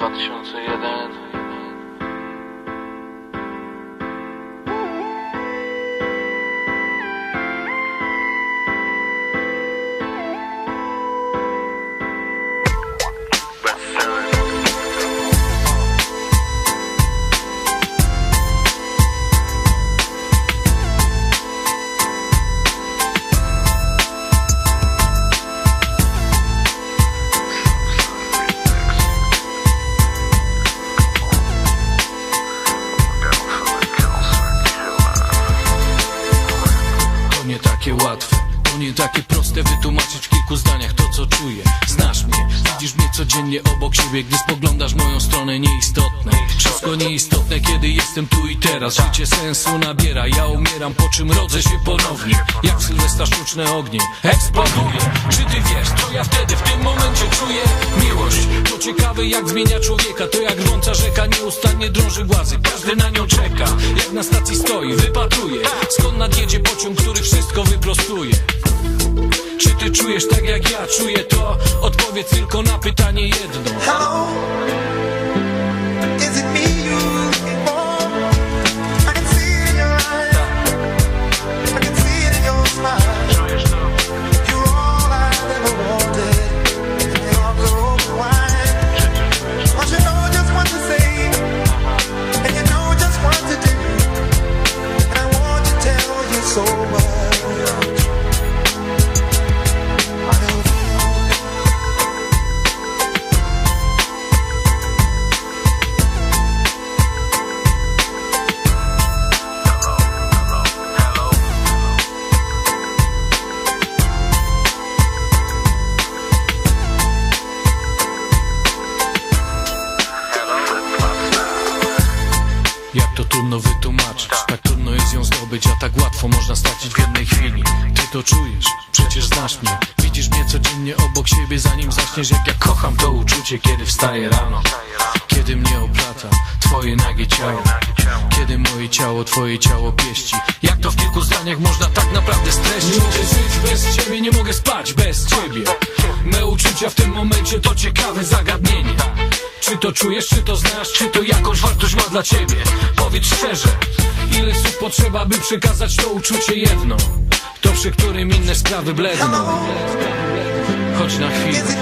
2001 takie łatwe, to nie takie proste wytłumaczyć w kilku zdaniach to co czuję. Znasz mnie, widzisz mnie codziennie obok siebie, gdy spoglądasz moją stronę nieistotne Wszystko nieistotne, kiedy jestem tu i teraz. Życie sensu nabiera, ja umieram, po czym rodzę się ponownie. Jak w Sylwestra sztuczne ognie, eksploduje. Czy ty wiesz, co ja wtedy w tym momencie czuję? Miłość, to ciekawe jak zmienia człowieka. To jak rwąca rzeka nieustannie drąży głazy. Każdy na nią czeka, jak na stacji stoi, wypatruje. Skąd nadjedzie pociąg, który wszystko wyprostuje? Czy ty czujesz tak jak ja czuję to? Odpowiedz tylko na pytanie jedno to trudno wytłumaczyć Tak trudno jest ją zdobyć, a tak łatwo można stracić w jednej chwili. Ty to czujesz, przecież znasz mnie. Widzisz mnie codziennie obok siebie zanim zaśniesz Jak ja kocham to uczucie, kiedy wstaję rano. Kiedy mnie oplata twoje nagie ciało. Kiedy moje ciało twoje ciało pieści. Jak to w kilku zdaniach można tak naprawdę streścić? Nie mogę żyć bez ciebie, nie mogę spać bez ciebie. Me uczucia w tym momencie to ciekawe zagadnienie to czujesz, czy to znasz, czy to jakąś wartość ma dla ciebie? Powiedz szczerze, ile słów potrzeba, by przekazać to uczucie jedno? To przy którym inne sprawy bledną Chodź na chwilę